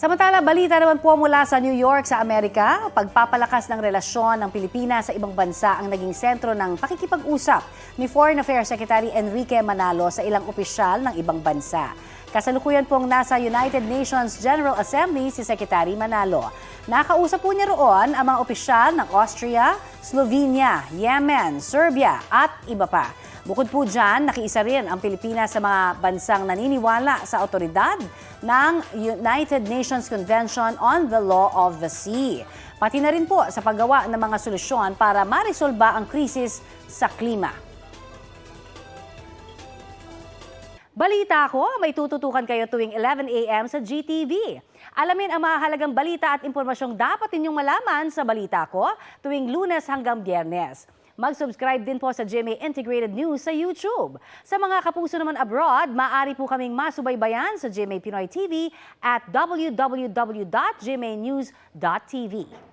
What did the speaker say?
Samantala, balita naman po mula sa New York sa Amerika, pagpapalakas ng relasyon ng Pilipinas sa ibang bansa ang naging sentro ng pakikipag-usap ni Foreign Affairs Secretary Enrique Manalo sa ilang opisyal ng ibang bansa. Kasalukuyan pong nasa United Nations General Assembly si Secretary Manalo. Nakausap po niya roon ang mga opisyal ng Austria, Slovenia, Yemen, Serbia at iba pa. Bukod po dyan, nakiisa rin ang Pilipinas sa mga bansang naniniwala sa otoridad ng United Nations Convention on the Law of the Sea. Pati na rin po sa paggawa ng mga solusyon para maresolba ang krisis sa klima. Balita ko, may tututukan kayo tuwing 11 a.m. sa GTV. Alamin ang mahalagang balita at impormasyong dapat ninyong malaman sa Balita ko tuwing lunes hanggang biyernes. Mag-subscribe din po sa GMA Integrated News sa YouTube. Sa mga kapuso naman abroad, maaari po kaming masubaybayan sa GMA Pinoy TV at www.gmanews.tv.